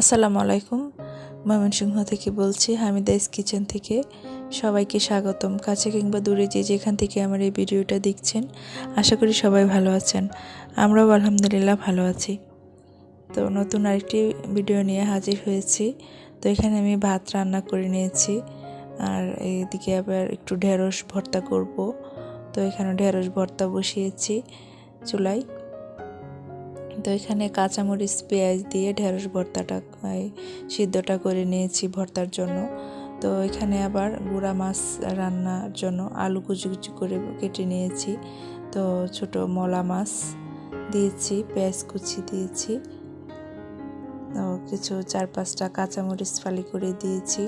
আসসালামু আলাইকুম। ময়মনসিংহ থেকে বলছি হামিদাইস কিচেন থেকে সবাইকে স্বাগতম। কাছে কিংবা দূরে যে যেখান থেকে আমার এই ভিডিওটা দেখছেন, আশা করি সবাই ভালো আছেন। আমরাও আলহামদুলিল্লাহ ভালো আছি। তো নতুন আরেকটি ভিডিও নিয়ে হাজির হয়েছি। তো এখানে আমি ভাত রান্না করে নিয়েছি। আর এইদিকে আবার একটু ঢেঁড়স ভর্তা করব। তো এখানে ঢেঁড়স ভর্তা বসিয়েছি চুলায়। তো এখানে কাঁচামরিচ, পেঁয়াজ দিয়ে ঢেঁড়স ভর্তাটা সিদ্ধটা করে নিয়েছি ভর্তার জন্য। তো এখানে আবার গুঁড়া মাছ রান্নার জন্য আলু কুচি কুচি করে কেটে নিয়েছি। তো ছোট মলা মাছ দিয়েছি, পেঁয়াজ কুচি দিয়েছি। তো কিছু চার পাঁচটা কাঁচামরিচ ফালি করে দিয়েছি।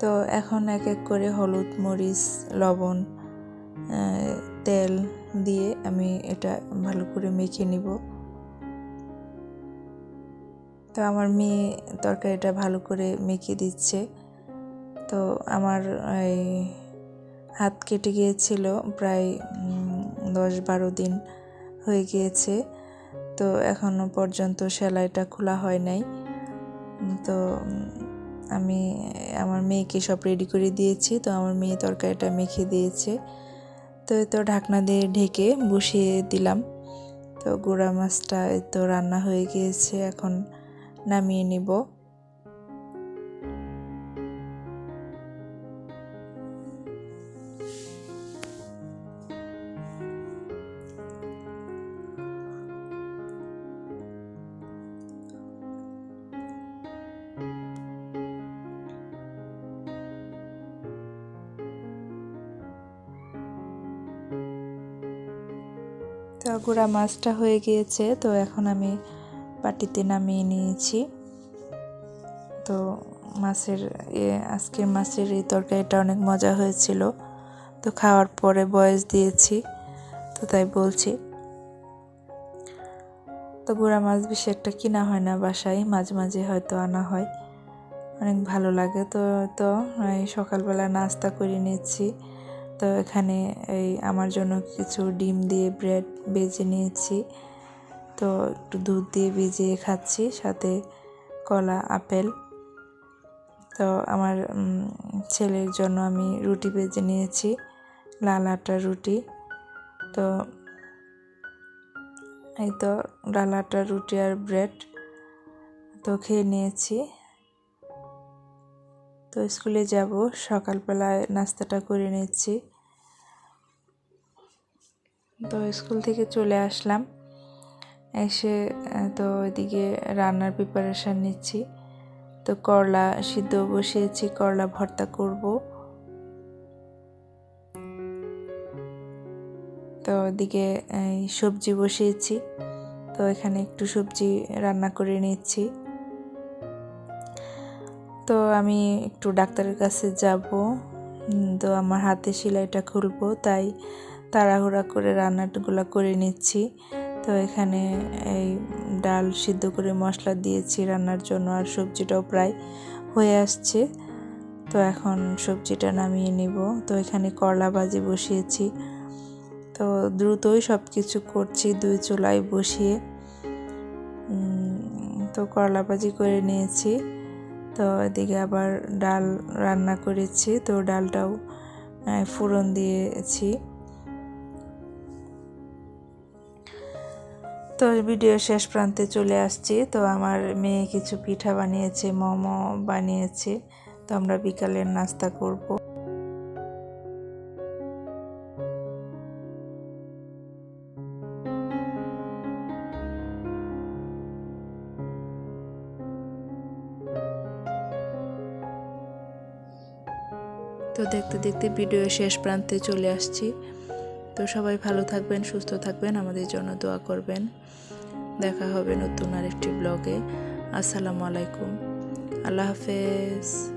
তো এখন এক এক করে হলুদ, মরিচ, লবণ তেল দিয়ে আমি এটা ভালো করে মেখে নিব। তো আমার মেয়ে তরকারিটা ভালো করে মেখে দিচ্ছে। তো আমার এই হাত কেটে গিয়েছিল প্রায় দশ বারো দিন হয়ে গিয়েছে। তো এখনও পর্যন্ত সেলাইটা খোলা হয় নাই। তো, আমি, আমার মেয়েকে সব রেডি করে দিয়েছি। তো আমার মেয়ে তরকারিটা মেখে দিয়েছে। তো তো ঢাকনা দিয়ে ঢেকে বসিয়ে দিলাম। তো গুঁড়া মাছটা তো রান্না হয়ে গিয়েছে, এখন নামিয়ে নিব। তো গুঁড়া মাছটা হয়ে গিয়েছে, তো এখন আমি পাটিতে নামিয়ে নিয়েছি। তো মাছের আজকের মাছের এই তরকারিটা অনেক মজা হয়েছিল। তো খাওয়ার পরে বয়স দিয়েছি, তো তাই বলছি। তো গুঁড়া মাছ বেশি একটা কিনা হয় না বাসায়, মাঝে মাঝে হয়তো আনা হয়। অনেক ভালো লাগে তো তো সকালবেলা নাস্তা করে নিচ্ছি তো এখানে এই আমার জন্য কিছু ডিম দিয়ে ব্রেড বেজে নিয়েছি। তো একটু দুধ দিয়ে ভিজিয়ে খাচ্ছি, সাথে কলা, আপেল। তো আমার ছেলের জন্য আমি রুটি বেজে নিয়েছি, লাল আটার রুটি। তো এই তো লাল আটার রুটি আর ব্রেড তো খেয়ে নিয়েছি। তো স্কুলে যাব, সকালবেলায় নাস্তাটা করে নিচ্ছি। তো স্কুল থেকে চলে আসলাম। এসে তো ওইদিকে রান্নার প্রিপারেশান নিচ্ছি। তো করলা সিদ্ধ বসিয়েছি, করলা ভর্তা করব। তো ওদিকে সবজি বসিয়েছি। তো এখানে একটু সবজি রান্না করে নিচ্ছি। তো আমি একটু ডাক্তারের কাছে যাব। তো আমার হাতে সেলাইটা খুলবো, তাই তাড়াহুড়া করে রান্নাগুলো করে নিচ্ছি। তো এখানে এই ডাল সিদ্ধ করে মশলা দিয়েছি রান্নার জন্য, আর সবজিটাও প্রায় হয়ে আসছে। তো এখন সবজিটা নামিয়ে নিব। তো এখানে করলা ভাজি বসিয়েছি। তো দ্রুতই সব কিছু করছি দুই চুলায় বসিয়ে। তো করলা ভাজি করে নিয়েছি। তো এদিকে আবার ডাল রান্না করেছি। তো ডালটাও ফোড়ন দিয়েছি। তো ভিডিও শেষ প্রান্তে চলে আসছি। তো আমার মেয়ে কিছু পিঠা বানিয়েছে, মোমো বানিয়েছে। তো আমরা বিকালের নাস্তা করব। তো দেখতে দেখতে ভিডিও শেষ প্রান্তে চলে আসছি। তো সবাই ভালো থাকবেন, সুস্থ থাকবেন, আমাদের জন্য দোয়া করবেন। দেখা হবে নতুন আরেকটি ব্লগে আসসালামু আলাইকুম। আল্লাহ হাফেজ।